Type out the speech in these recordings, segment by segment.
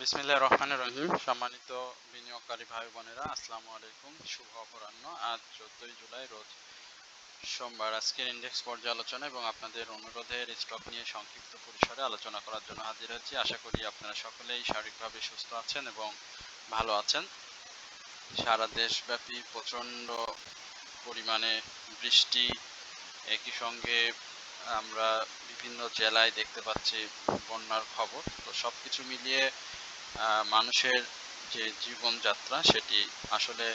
বিসমিল্লাহ রহমান রহিম। সম্মানিত বিনিয়োগকারী ভাই বোনেরা আসসালামু আলাইকুম। শুভ অপরাহ্ন। আজ চোদ্দই জুলাই রোজ সোমবার আজকের ইন্ডেক্স পর্যালোচনা এবং আপনাদের অনুরোধের স্টক নিয়ে সংক্ষিপ্ত পরিসরে আলোচনা করার জন্য হাজির হয়েছি। আশা করি আপনারা সকলেই শারীরিকভাবে সুস্থ আছেন এবং ভালো আছেন। সারা দেশব্যাপী প্রচণ্ড পরিমাণে বৃষ্টি একই সঙ্গে আমরা বিভিন্ন জেলায় দেখতে পাচ্ছি বন্যার খবর। তো সব কিছু মিলিয়ে মানুষের যে জীবনযাত্রা, সেটি আসলে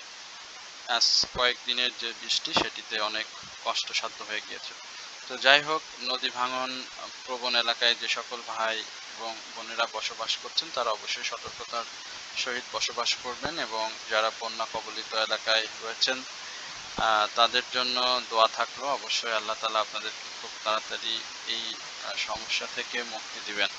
আজ কয়েকদিনের যে বৃষ্টি, সেটিতে অনেক কষ্টসাধ্য হয়ে গিয়েছে। তো যাই হোক, নদী ভাঙন, প্রবণ এলাকায় যে সকল ভাই এবং বোনেরা বসবাস করছেন, তারা অবশ্যই সতর্কতার সহিত বসবাস করবেন এবং যারা বন্যা কবলিত এলাকায় রয়েছেন তাদের জন্য দোয়া থাকল। অবশ্যই আল্লাহ তালা আপনাদেরকে খুব তাড়াতাড়ি এই সমস্যা থেকে মুক্তি দিবেন।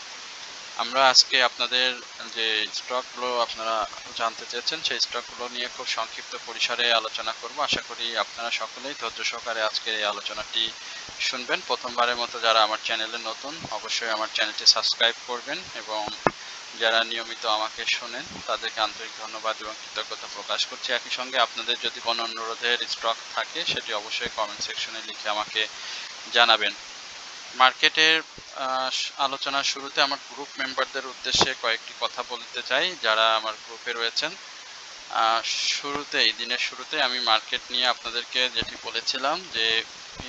আমরা আজকে আপনাদের যে স্টকগুলো আপনারা জানতে চেয়েছেন, সেই স্টকগুলো নিয়ে খুব সংক্ষিপ্ত পরিসরে আলোচনা করব। আশা করি আপনারা সকলেই ধৈর্য সহকারে আজকের এই আলোচনাটি শুনবেন। প্রথমবারের মতো যারা আমার চ্যানেলে নতুন, অবশ্যই আমার চ্যানেলটি সাবস্ক্রাইব করবেন এবং যারা নিয়মিত আমাকে শোনেন, তাদেরকে আন্তরিক ধন্যবাদ এবং কৃতজ্ঞতা প্রকাশ করছি। একই সঙ্গে আপনাদের যদি কোনো অনুরোধের স্টক থাকে, সেটি অবশ্যই কমেন্ট সেকশনে লিখে আমাকে জানাবেন। মার্কেটের আলোচনার শুরুতে আমার গ্রুপ মেম্বারদের উদ্দেশ্যে কয়েকটি কথা বলতে চাই যারা আমার গ্রুপে রয়েছেন। শুরুতেই দিনের শুরুতে আমি মার্কেট নিয়ে আপনাদেরকে যেটি বলেছিলাম যে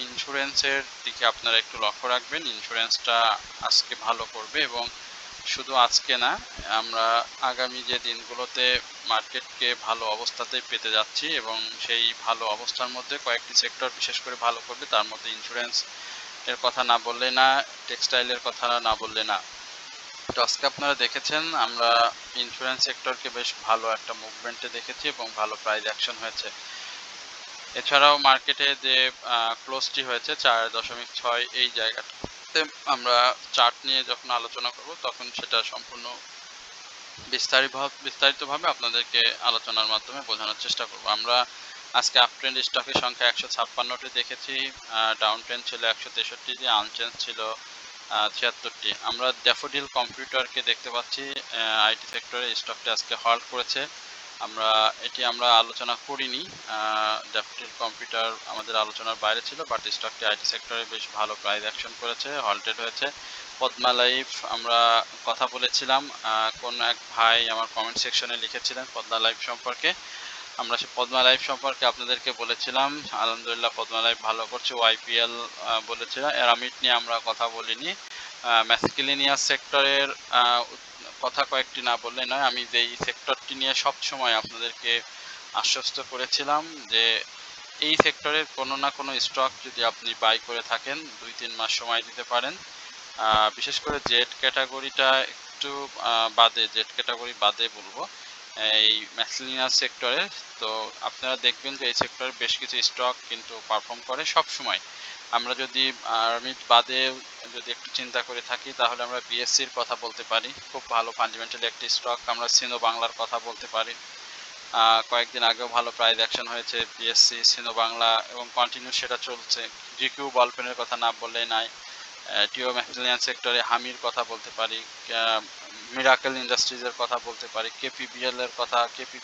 ইন্স্যুরেন্সের দিকে আপনারা একটু লক্ষ্য রাখবেন। ইন্স্যুরেন্সটা আজকে ভালো করবে এবং শুধু আজকে না, আমরা আগামী যে দিনগুলোতে মার্কেটকে ভালো অবস্থাতেই পেতে যাচ্ছি এবং সেই ভালো অবস্থার মধ্যে কয়েকটি সেক্টর বিশেষ করে ভালো করবে, তার মধ্যে ইন্স্যুরেন্স এর কথা না বললে না টেক্সটাইলের কথা না বললে না। তো আজকে আপনারা দেখেছেন, আমরা ইন্স্যুরেন্স সেক্টরকে বেশ ভালো একটা মুভমেন্টে দেখেছি এবং ভালো প্রাইস অ্যাকশন হয়েছে। এছাড়াও মার্কেটে যে ক্লোজটি হয়েছে চার দশমিক ছয় এই জায়গাটাতে আমরা চার্ট নিয়ে যখন আলোচনা করব, তখন সেটা সম্পূর্ণ বিস্তারিত বিস্তারিতভাবে আপনাদেরকে আলোচনার মাধ্যমে বোঝানোর চেষ্টা করব। আমরা আজকে আপ ট্রেন্ড স্টকের সংখ্যা একশো ছাপ্পান্নটি দেখেছি ডাউন ট্রেন্ড ছিল একশো তেষট্টিটি আনচেঞ্জ ছিল ছিয়াত্তরটি। আমরা ড্যাফোডিল কম্পিউটারকে দেখতে পাচ্ছি আইটি সেক্টরে স্টকটি আজকে হল্ট করেছে। আমরা, এটি আমরা আলোচনা করিনি ড্যাফোডিল কম্পিউটার আমাদের আলোচনার বাইরে ছিল বাট স্টকটি আইটি সেক্টরে বেশ ভালো প্রাইস অ্যাকশন করেছে হল্টেড হয়েছে। পদ্মা লাইফ আমরা কথা বলেছিলাম কোন এক ভাই আমার কমেন্ট সেকশনে লিখেছিলেন পদ্মা লাইফ সম্পর্কে। আমরা সে পদ্মা লাইফ সম্পর্কে আপনাদেরকে বলেছিলাম। আলহামদুলিল্লাহ, পদ্মা লাইফ ভালো করছে ওয়াইপিএল বলেছিলাম এরামিট নিয়ে আমরা কথা বলিনি। ম্যাসকিলিনিয়াস সেক্টরের কথা কয়েকটি না বললে নয়। আমি যেই সেক্টরটি নিয়ে সব সময় আপনাদেরকে আশ্বস্ত করেছিলাম যে এই সেক্টরের কোনো না কোনো স্টক যদি আপনি বাই করে থাকেন দুই তিন মাস সময় দিতে পারেন। বিশেষ করে জেড ক্যাটাগরিটা একটু বাদে জেড ক্যাটাগরি বাদে বলব। এই ম্যাক্সিলিনাস সেক্টরে তো আপনারা দেখবেন যে এই সেক্টরে বেশ কিছু স্টক কিন্তু পারফর্ম করে সব সময় আমরা যদি আর্মিট বাদে যদি একটু চিন্তা করে থাকি, তাহলে আমরা বিএসসির কথা বলতে পারি। খুব ভালো ফান্ডামেন্টাল একটি স্টক আমরা সিনো বাংলার কথা বলতে পারি। কয়েকদিন আগেও ভালো প্রাইস অ্যাকশন হয়েছে বিএসসি সিনো বাংলা এবং কন্টিনিউ সেটা চলছে। জিকিউ বলপেনের কথা না বললেই নাই। টিও ম্যাক্সিলিয়ান সেক্টরে হামির কথা বলতে পারি। মিরাকেল ইন্ডাস্ট্রিজের কথা বলতে পারি কেপিবিএল এর কথা কেপি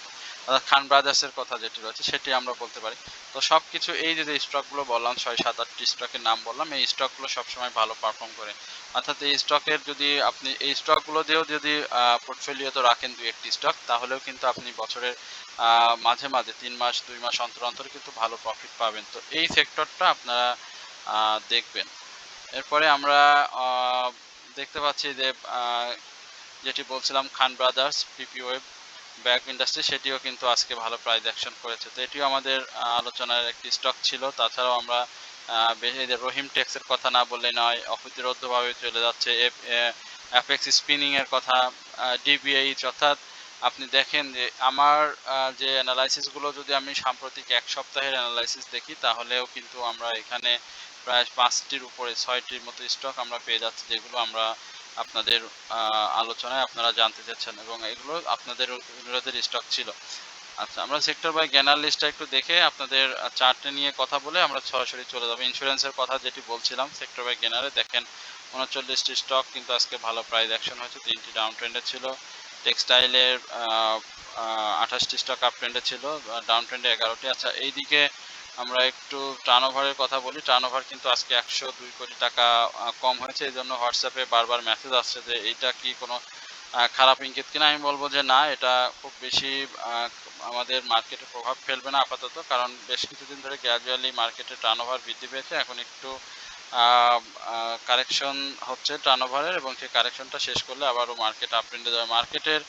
খান ব্রাদার্সের কথা যেটি রয়েছে সেটি আমরা বলতে পারি। তো সব কিছু এই যে স্টকগুলো বললাম, ছয়, সাত, আটটি স্টকের নাম বললাম, এই স্টকগুলো সবসময় ভালো পারফর্ম করে। অর্থাৎ এই স্টকের যদি আপনি, এই স্টকগুলো দিয়েও যদি পোর্টফোলিওতে রাখেন দুই, একটি স্টক তাহলেও কিন্তু আপনি বছরের মাঝে মাঝে তিন মাস, দুই মাস অন্তর অন্তর কিন্তু ভালো প্রফিট পাবেন। তো এই সেক্টরটা আপনারা দেখবেন। এরপরে আমরা দেখতে পাচ্ছি যে যেটি বলছিলাম Khan brothers PP woven bag industry, সেটিও কিন্তু আজকে ভালো প্রাইস অ্যাকশন করেছে। তো এটিও আমাদের আলোচনার একটি স্টক ছিল। তাছাড়াও আমরা রহিম টেক্সের কথা না বললে নয় অপ্রতিরোধ্যভাবে চলে যাচ্ছে অ্যাপেক্স স্পিনিং এর কথা ডিবিএইচ অর্থাৎ আপনি দেখেন যে আমার যে অ্যানালাইসিসগুলো যদি আমি সাম্প্রতিক এক সপ্তাহের অ্যানালাইসিস দেখি, তাহলেও কিন্তু আমরা এখানে প্রায় পাঁচটির উপরে, ছয়টির মতো স্টক আমরা পেয়ে যাচ্ছি, যেগুলো আমরা আপনাদের আলোচনায় আপনারা জানতে চাচ্ছেন এবং এগুলো আপনাদের অনুরোধের স্টক ছিল। আচ্ছা আমরা সেক্টর বাই জ্ঞানার লিস্টটা একটু দেখে আপনাদের চার্টে নিয়ে কথা বলে আমরা সরাসরি চলে যাব। ইন্স্যুরেন্সের কথা যেটি বলছিলাম সেক্টর বাই জ্ঞানারে দেখেন, উনচল্লিশটি স্টক কিন্তু আজকে ভালো প্রাইস অ্যাকশন হয়েছে। তিনটি ডাউন ট্রেন্ডে ছিল। টেক্সটাইলের আঠাশটি স্টক আপ ট্রেন্ডে ছিল ডাউন ট্রেন্ডে এগারোটি। আচ্ছা এইদিকে আমরা একটু টার্ন ওভারের কথা বলি। টার্ন ওভার কিন্তু আজকে একশো দুই কোটি টাকা কম হয়েছে। এই জন্য হোয়াটসঅ্যাপে বারবার মেসেজ আসছে যে, এইটা কি কোনো খারাপ ইঙ্গিত কিনা? আমি বলব যে, না, এটা খুব বেশি আমাদের মার্কেটে প্রভাব ফেলবে না আপাতত। কারণ বেশ কিছুদিন ধরে গ্র্যাজুয়ালি মার্কেটে টার্ন ওভার বৃদ্ধি পেয়েছে। এখন একটু কারেকশন হচ্ছে টার্ন ওভারের এবং সেই কারেকশনটা শেষ করলে আবারও মার্কেট আপ ট্রেন্ডে যাবে। মার্কেটের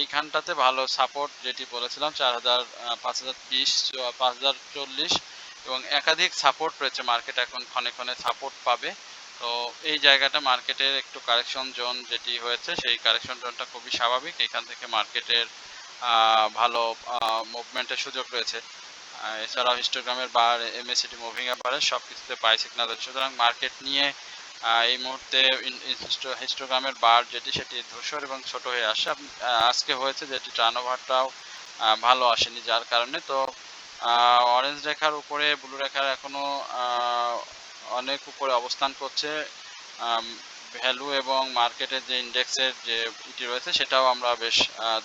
এইখানটাতে ভালো সাপোর্ট যেটি বলেছিলাম, চার হাজার পাঁচ হাজার বিশ, পাঁচ হাজার চল্লিশ এবং একাধিক সাপোর্ট রয়েছে মার্কেট এখন ক্ষণে ক্ষণে সাপোর্ট পাবে। তো এই জায়গাটা মার্কেটের একটু কারেকশন জোন যেটি হয়েছে, সেই কারেকশন জোনটা খুবই স্বাভাবিক। এখান থেকে মার্কেটের ভালো মুভমেন্টের সুযোগ রয়েছে। এছাড়াও হিস্টোগ্রামের বার এমএসিটি মুভিং এভারেজ সব কিছুতে বাই সিগন্যাল রয়েছে সুতরাং মার্কেট নিয়ে এই মুহূর্তে হিস্টোগ্রামের বার যেটি সেটি ধূসর এবং ছোট হয়ে আসে। আজকে হয়েছে যেটি টার্ন ওভারটাও ভালো আসেনি যার কারণে। তো অরেঞ্জ রেখার উপরে ব্লু রেখার এখনও আহ, অনেক উপরে অবস্থান করছে। ভ্যালু এবং মার্কেটের যে ইন্ডেক্সের যে ইটি রয়েছে সেটাও আমরা বেশ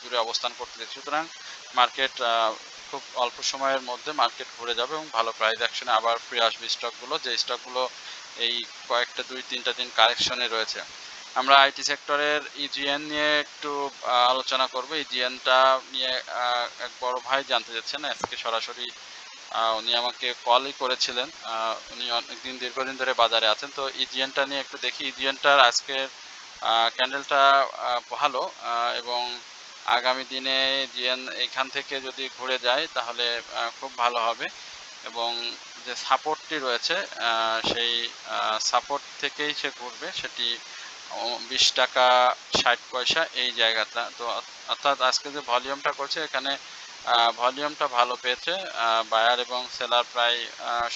দূরে অবস্থান করতে দেখছি। সুতরাং মার্কেট খুব অল্প সময়ের মধ্যে মার্কেট ঘুরে যাবে এবং ভালো প্রাইস অ্যাকশনে আবার ফিরে আসবে স্টকগুলো যে স্টকগুলো এই কয়েকটা দুই, তিনটা দিন কারেকশনে রয়েছে। আমরা আইটি সেক্টরের ইজিএন নিয়ে একটু আলোচনা করব। ইজিএনটা নিয়ে এক বড় ভাই জানতে চাচ্ছেন। আজকে সরাসরি উনি আমাকে কলই করেছিলেন। উনি অনেকদিন, দীর্ঘদিন ধরে বাজারে আছেন। তো ইজিএনটা নিয়ে একটু দেখি। ইজিএনটার আজকের ক্যান্ডেলটা ভালো এবং আগামী দিনে জিএন এখান থেকে যদি ঘুরে যায়, তাহলে খুব ভালো হবে। এবং যে সাপোর্টটি রয়েছে সেই সাপোর্ট থেকেই সে ঘুরবে, সেটি বিশ টাকা ষাট পয়সা এই জায়গাটা। তো, অর্থাৎ আজকে যে ভলিউমটা করছে, এখানে ভলিউমটা ভালো পেয়েছে। বায়ার এবং সেলার প্রায়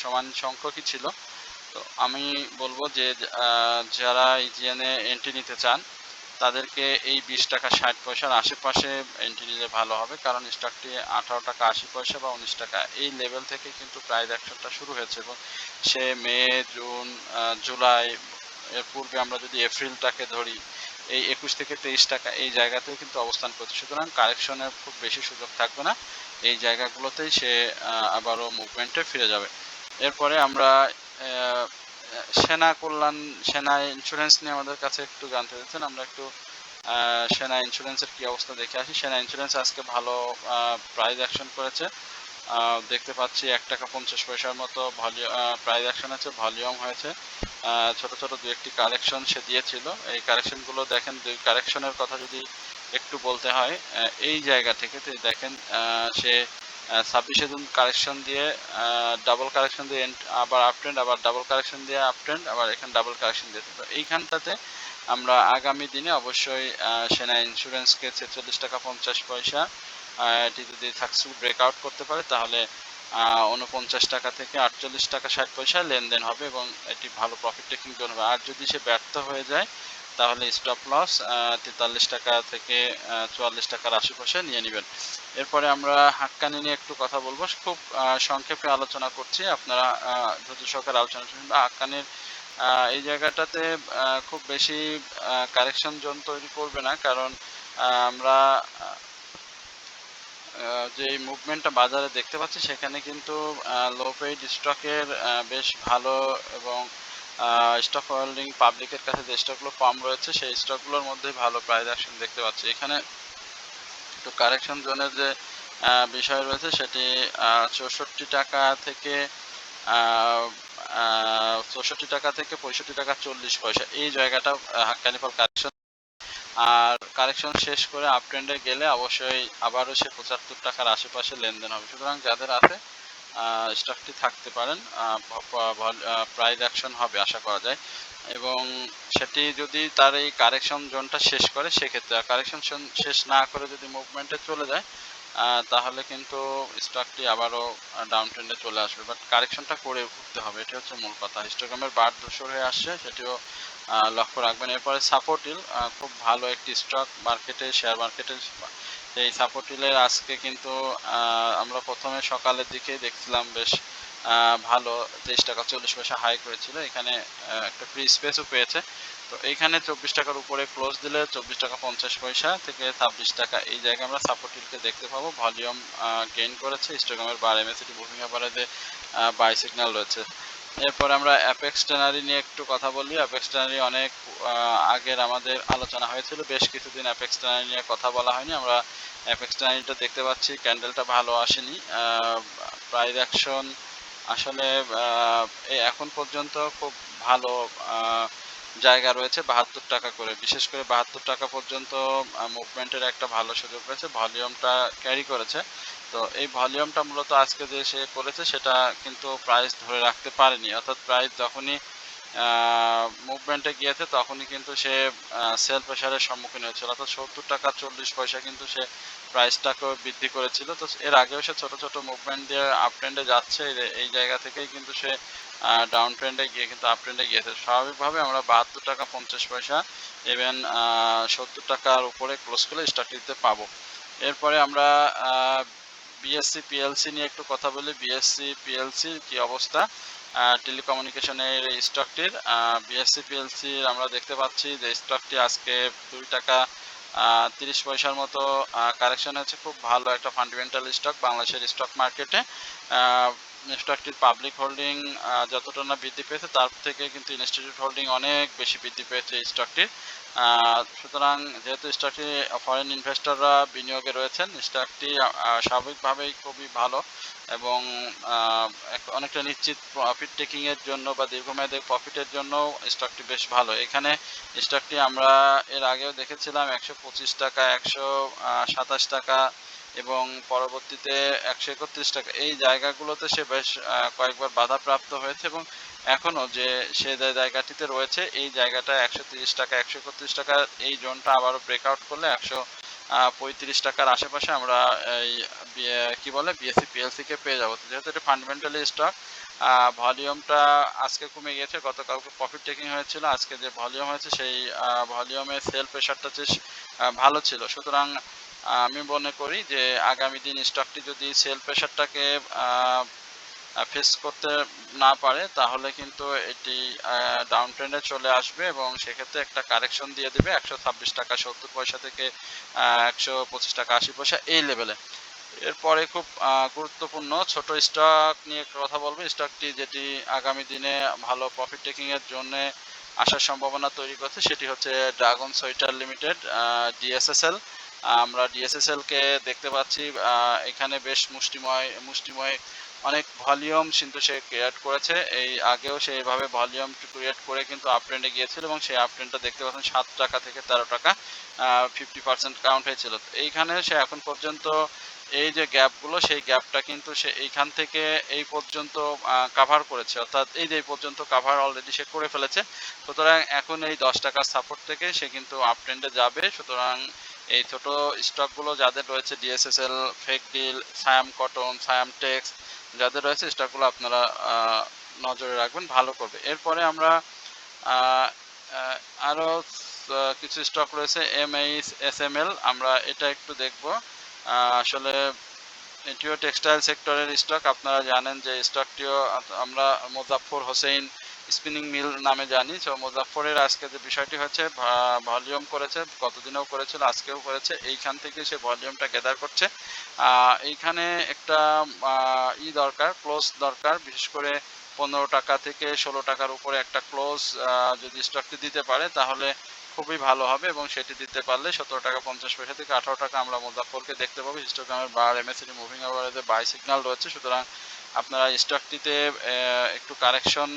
সমান সংখ্যকই ছিল। তো আমি বলব যে যারা ইজিএনে এন্ট্রি নিতে চান তাদেরকে এই বিশ টাকা ষাট পয়সার আশেপাশে এন্ট্রি নিলে ভালো হবে, কারণ স্টকটি আঠারো টাকা আশি পয়সা বা উনিশ টাকা। এই লেভেল থেকে কিন্তু প্রাইস অ্যাকশনটা শুরু হয়েছে এবং সে মে, জুন জুলাই এর পূর্বে আমরা যদি এপ্রিলটাকে ধরি, এই একুশ থেকে তেইশ টাকা এই জায়গাতেও কিন্তু অবস্থান করছে। সুতরাং কারেকশনের খুব বেশি সুযোগ থাকবে না, এই জায়গাগুলোতেই সে আবারও মুভমেন্টে ফিরে যাবে। এরপরে আমরা সেনা কল্যাণ, সেনা ইন্স্যুরেন্স নিয়ে আমাদের কাছে একটু জানতে চাচ্ছেন আমরা একটু সেনা ইন্স্যুরেন্সের কি অবস্থা দেখে আসি। সেনা ইন্স্যুরেন্স আজকে ভালো প্রাইস অ্যাকশন করেছে। দেখতে পাচ্ছি এক টাকা পঞ্চাশ পয়সার মতো ভলিউম প্রাইস অ্যাকশন আছে ভলিউম হয়েছে। ছোট ছোট দু একটি কালেকশন সে দিয়েছিল। এই কালেকশনগুলো দেখেন, দুই কালেকশনের কথা যদি একটু বলতে হয় এই জায়গা থেকে দেখেন সে ছাব্বিশে জুন কারেকশন দিয়ে ডাবল কারেকশন দিয়ে আবার আপ ট্রেন্ড আবার ডাবল কারেকশন দিয়ে আপ ট্রেন্ড আবার এখানে ডাবল কারেকশন দিয়েছে তো এইখানটাতে আমরা আগামী দিনে অবশ্যই সেনা ইন্স্যুরেন্সকে ছেচল্লিশ টাকা পঞ্চাশ পয়সা এটি যদি সাকসেসফুল ব্রেকআউট করতে পারে, তাহলে উনপঞ্চাশ টাকা থেকে আটচল্লিশ টাকা ষাট পয়সা লেনদেন হবে এবং এটি ভালো প্রফিট টেকিং হবে। আর যদি সে ব্যর্থ হয়ে যায় তাহলে স্টপ লস তেতাল্লিশ টাকা থেকে চুয়াল্লিশ টাকার আশেপাশে নিয়ে নেবেন। এরপরে আমরা হাক্কানি নিয়ে একটু কথা বলব। খুব সংক্ষেপে আলোচনা করছি। আপনারা ধৈর্য সহকারে আলোচনা শুনবেন। হাক্কানির এই জায়গাটাতে খুব বেশি কারেকশন জোন তৈরি করবে না। কারণ আমরা যে মুভমেন্টটা বাজারে দেখতে পাচ্ছি, সেখানে কিন্তু লো পেইড স্টকের বেশ ভালো এবং স্টক হোল্ডিং পাবলিকের কাছে যে স্টকগুলো কম রয়েছে, সেই স্টকগুলোর মধ্যে ভালো প্রাইস অ্যাকশন দেখতে পাচ্ছি। এখানে একটু কারেকশন জোনের যে বিষয় রয়েছে, সেটি চৌষট্টি টাকা থেকে চৌষট্টি টাকা থেকে পঁয়ষট্টি টাকা চল্লিশ পয়সা। এই জায়গাটা হাক্কানিফল কারেকশন আর কারেকশন শেষ করে আপ ট্রেন্ডে গেলে অবশ্যই আবারও সে পঁচাত্তর টাকার আশেপাশে লেনদেন হবে। সুতরাং যাদের আছে স্টকটি থাকতে পারেন। প্রাইস অ্যাকশন হবে আশা করা যায়। এবং সেটি যদি তার এই কারেকশন জোনটা শেষ করে, সেক্ষেত্রে কারেকশন শেষ না করে যদি মুভমেন্টে চলে যায় তাহলে কিন্তু স্টকটি আবারও ডাউন ট্রেন্ডে চলে আসবে। বাট কারেকশনটা করে উঠতে হবে এটা হচ্ছে মূল কথা। হিস্টোগ্রামের বার ধূসর হয়ে আসছে, সেটিও লক্ষ্য রাখবেন। এরপরে সাপোর্টিল খুব ভালো একটি স্টক মার্কেটে, শেয়ার মার্কেটে এই সাপোর্টিলের আজকে কিন্তু আমরা প্রথমে সকালের দিকে দেখছিলাম বেশ ভালো তেইশ টাকা চল্লিশ পয়সা হাই করেছিল। এখানে একটা ফ্রি স্পেসও পেয়েছে। তো এইখানে চব্বিশ টাকার উপরে ক্লোজ দিলে চব্বিশ টাকা পঞ্চাশ পয়সা থেকে ছাব্বিশ টাকা। এই জায়গায় আমরা সাপোর্ট হিলকে দেখতে পাবো। ভলিউম গেইন করেছে। ইস্টোগ্রামের বার এমএসিটি বুকিং অ্যাভারেজে বাই সিগন্যাল রয়েছে। এরপর আমরা অ্যাপেক্স ট্যানারি নিয়ে একটু কথা বলি। অ্যাপেক্স ট্যানারি অনেক আগের আমাদের আলোচনা হয়েছিল। বেশ কিছুদিন অ্যাপেক্স ট্যানারি নিয়ে কথা বলা হয়নি। আমরা অ্যাপেক্স ট্যানারিটা দেখতে পাচ্ছি। ক্যান্ডেলটা ভালো আসেনি। প্রাইস অ্যাকশন আসলে এখন পর্যন্ত খুব ভালো জায়গা রয়েছে, বাহাত্তর টাকা করে। বিশেষ করে বাহাত্তর টাকা পর্যন্ত মুভমেন্টের একটা ভালো সুযোগ রয়েছে। ভলিউমটা ক্যারি করেছে। তো এই ভলিউমটা মূলত আজকে যে সে করেছে, সেটা কিন্তু প্রাইস ধরে রাখতে পারেনি। অর্থাৎ প্রাইস যখনই মুভমেন্টে গিয়েছে, তখনই কিন্তু সে সেল প্রেশারের সম্মুখীন হয়েছিল। অর্থাৎ সত্তর টাকা চল্লিশ পয়সা কিন্তু সে প্রাইসটাকেও বৃদ্ধি করেছিল। তো এর আগেও সে ছোট ছোট মুভমেন্ট দিয়ে আপ ট্রেন্ডে যাচ্ছে। এই- জায়গা থেকেই কিন্তু সে ডাউন ট্রেন্ডে গিয়ে কিন্তু আপ ট্রেন্ডে গিয়েছে। স্বাভাবিকভাবে আমরা বাহাত্তর টাকা পঞ্চাশ পয়সা ইভেন সত্তর টাকার উপরে ক্লোজ করলে স্টকটিতে পাবো। এরপরে আমরা বিএসসি পিএলসি নিয়ে একটু কথা বলি। বিএসসি পিএলসি কি অবস্থা? টেলিকমিউনিকেশনের স্টকটির বিএসসি পিএলসির আমরা দেখতে পাচ্ছি যে স্টকটি আজকে দুই টাকা তিরিশ পয়সার মতো কারেকশন হয়েছে। খুব ভালো একটা ফান্ডামেন্টাল স্টক বাংলাদেশের স্টক মার্কেটে স্টকটির পাবলিক হোল্ডিং যতটা না বৃদ্ধি পেয়েছে, তার থেকে কিন্তু ইনস্টিটিউট হোল্ডিং অনেক বেশি বৃদ্ধি পেয়েছে এই স্টকটির সুতরাং যেহেতু স্টকটি ফরেন ইনভেস্টররা বিনিয়োগে রয়েছেন স্টকটি স্বাভাবিকভাবেই খুবই ভালো এবং অনেকটা নিশ্চিত প্রফিট টেকিংয়ের জন্য বা দীর্ঘমেয়াদী প্রফিটের জন্য স্টকটি বেশ ভালো। এখানে স্টকটি আমরা এর আগেও দেখেছিলাম একশো পঁচিশ টাকা, একশো সাতাশ টাকা এবং পরবর্তীতে একশো একত্রিশ টাকা। এই জায়গাগুলোতে সে বেশ কয়েকবার বাধাপ্রাপ্ত হয়েছে এবং এখনও যে সে যে জায়গাটিতে রয়েছে, এই জায়গাটা একশো তিরিশ টাকা, একশো একত্রিশ টাকার এই জোনটা আবারও ব্রেকআউট করলে একশো পঁয়ত্রিশ টাকার আশেপাশে আমরা এই কি বলে বিএসসি পিএলসি কে পেয়ে যাব। যেহেতু এটা ফান্ডামেন্টালি স্টক ভলিউমটা আজকে কমে গিয়েছে, গতকালকে প্রফিট টেকিং হয়েছিল, আজকে যে ভলিউম হয়েছে, সেই ভলিউমে সেল প্রেশারটা বেশ ভালো ছিল। সুতরাং আমি মনে করি যে আগামী দিন স্টকটি যদি সেল প্রেশারটাকে ফেস করতে না পারে, তাহলে কিন্তু এটি ডাউন ট্রেন্ডে চলে আসবে এবং সেক্ষেত্রে একটা কারেকশন দিয়ে দেবে একশো ছাব্বিশ টাকা, সত্তর পয়সা থেকে একশো পঁচিশ টাকা, আশি পয়সা এই লেভেলে এরপরে খুব গুরুত্বপূর্ণ ছোট স্টক নিয়ে কথা বলব। স্টকটি যেটি আগামী দিনে ভালো প্রফিট টেকিংয়ের জন্য আসার সম্ভাবনা তৈরি করছে, সেটি হচ্ছে ড্রাগন সোয়েটার লিমিটেড ডিএসএসএল আমরা ডিএসএসএল কে দেখতে পাচ্ছি এখানে বেশ মুষ্টিময় মুষ্টিময় অনেক ভলিউম কিন্তু সে ক্রিয়েট করেছে। এই আগেও সে এইভাবে ভলিউম ক্রিয়েট করে কিন্তু আপ ট্রেন্ডে গিয়েছিল এবং সেই আপ ট্রেন্ডটা দেখতে পাচ্ছেন সাত টাকা থেকে তেরো টাকা ফিফটি পার্সেন্ট কাউন্ট হয়েছিল। এইখানে সে এখন পর্যন্ত এই যে গ্যাপগুলো সেই গ্যাপটা কিন্তু সে এইখান থেকে এই পর্যন্ত কাভার করেছে। অর্থাৎ এই যে এই পর্যন্ত কাভার অলরেডি সে করে ফেলেছে। সুতরাং এখন এই দশ টাকার সাপোর্ট থেকে সে কিন্তু আপ ট্রেন্ডে যাবে। সুতরাং এই ছোট স্টকগুলো যাদের রয়েছে ডিএসএসএল ফেক ডিল সায়াম কটন সায়াম টেক্স যাদের রয়েছে স্টকগুলো আপনারা নজরে রাখবেন ভালো করবে। এরপরে আমরা আহ, আহ, আরও আহ, কিছু স্টক রয়েছে M H S M L আমরা এটা একটু দেখব। আসলে এটিও টেক্সটাইল সেক্টরের স্টক আপনারা জানেন যে স্টকটিও আমরা মোজাফফর হোসেন স্পিনিং মিল নামে জানি তো মোজাফফরের আজকে যে বিষয়টি হচ্ছে ভলিউম করেছে গতদিনেও করেছিল, আজকেও করেছে, এইখান থেকে সে ভলিউমটা গেদার করছে। এইখানে একটা ই দরকার ক্লোজ দরকার, বিশেষ করে পনেরো টাকা থেকে ষোলো টাকার উপরে একটা ক্লোজ যদি স্টকটি দিতে পারে, তাহলে খুবই ভালো হবে এবং সেটি দিতে পারলে সতেরো টাকা পঞ্চাশ পয়সা থেকে আঠারো টাকা আমরা মুজাফরকে দেখতে পাবো। হিস্টোগ্রামের বার এমএসিডি মুভিং অ্যাভারেজে বাই সিগন্যাল রয়েছে, সুতরাং আপনারা স্টকটিতে একটু কারেকশন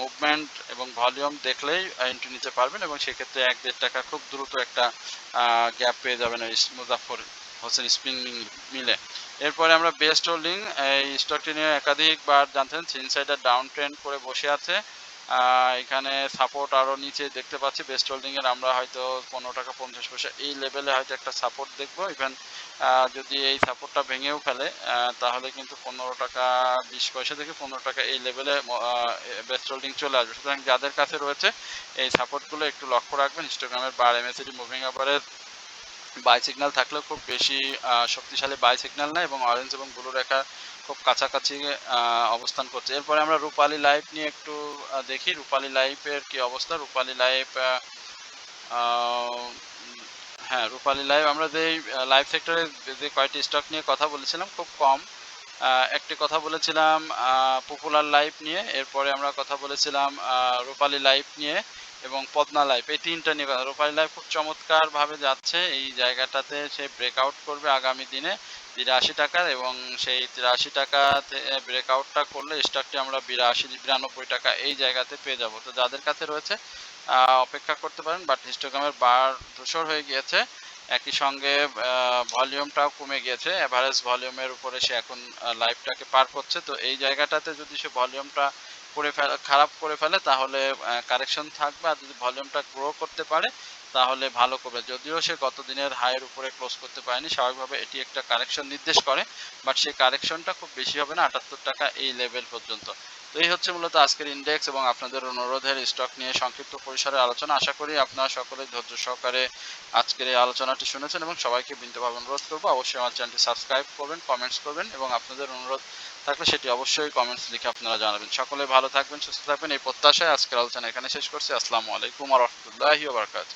মুভমেন্ট এবং ভলিউম দেখলেই এন্ট্রি নিতে পারবেন এবং সেক্ষেত্রে এক দেড় টাকা খুব দ্রুত একটা গ্যাপ পেয়ে যাবেন ওই মুজাফর হোসেন স্পিন মিলে। এরপরে আমরা বেস্ট হোল্ডিং এই স্টকটি নিয়ে একাধিকবার জানতেন ইনসাইডার ডাউন ট্রেন্ড করে বসে আছে। এখানে সাপোর্ট আরও নিচে দেখতে পাচ্ছি বেস্ট হোল্ডিং এর, আমরা হয়তো পনেরো টাকা পঞ্চাশ পয়সা, এই লেভেলে হয়তো একটা সাপোর্ট দেখব ইভেন যদি এই সাপোর্টটা ভেঙেও ফেলে তাহলে কিন্তু পনেরো টাকা, বিশ পয়সা থেকে পনেরো টাকা এই লেভেলে বেস্ট হোল্ডিং চলে আসবে। সুতরাং যাদের কাছে রয়েছে, এই সাপোর্টগুলো একটু লক্ষ্য রাখবেন ইনস্টাগ্রামের bar M MACD moving average buy signal থাকলেও খুব বেশি শক্তিশালী বাই সিগন্যাল না এবং অরেঞ্জ এবং ব্লু রেখা খুব কাছাকাছি অবস্থান করছে। এরপরে আমরা রূপালী লাইভ নিয়ে একটু দেখি রূপালী লাইভের কি অবস্থা। রূপালী লাইভ হ্যাঁ রূপালী লাইভ আমরা যে লাইভ সেক্টরে যে কয়েকটি স্টক নিয়ে কথা বলেছিলাম, খুব কম। একটি কথা বলেছিলাম পপুলার লাইভ নিয়ে, এরপরে আমরা কথা বলেছিলাম রূপালী লাইভ নিয়ে। এবং পদ্মা লাইফ, এই তিনটা কথা রূপালী লাইভ খুব চমৎকারভাবে যাচ্ছে। এই জায়গাটাতে সে ব্রেকআউট করবে আগামী দিনে তিরাশি টাকার এবং সেই তিরাশি টাকা ব্রেকআউটটা করলে স্টকটি আমরা বিরাশি, বিরানব্বই টাকা এই জায়গাতে পেয়ে যাব। তো যাদের কাছে রয়েছে অপেক্ষা করতে পারেন বাট হিস্টোগ্রামের বার ধূসর হয়ে গিয়েছে। একই সঙ্গে ভলিউমটাও কমে গিয়েছে। অ্যাভারেজ ভলিউমের উপরে সে এখন লাইফটাকে পার করছে। তো এই জায়গাটাতে যদি সে ভলিউমটা করে ফেলে, খারাপ করে ফেলে, তাহলে কারেকশন থাকবে। আর যদি ভলিউমটা গ্রো করতে পারে, তাহলে ভালো করবে। যদিও সে গত দিনের হাইয়ের উপরে ক্লোজ করতে পারেনি, স্বাভাবিকভাবে এটি একটা কারেকশন নির্দেশ করে বাট সেই কারেকশনটা খুব বেশি হবে না, আটাত্তর টাকা এই লেভেল পর্যন্ত। তো এই হচ্ছে মূলত আজকের ইন্ডেক্স এবং আপনাদের অনুরোধের স্টক নিয়ে সংক্ষিপ্ত পরিসরে আলোচনা। আশা করি আপনারা সকলে ধৈর্য সহকারে আজকের এই আলোচনাটি শুনেছেন এবং সবাইকে বিনীতভাবে অনুরোধ করব। অবশ্যই আমার চ্যানেলটি সাবস্ক্রাইব করবেন কমেন্টস করবেন এবং আপনাদের অনুরোধ থাকলে সেটি অবশ্যই কমেন্টস লিখে আপনারা জানাবেন। সকলে ভালো থাকবেন, সুস্থ থাকবেন। এই প্রত্যাশায় আজকের আলোচনা এখানে শেষ করছি। আসসালামু আলাইকুম রহমতুল্লাহি বারকাত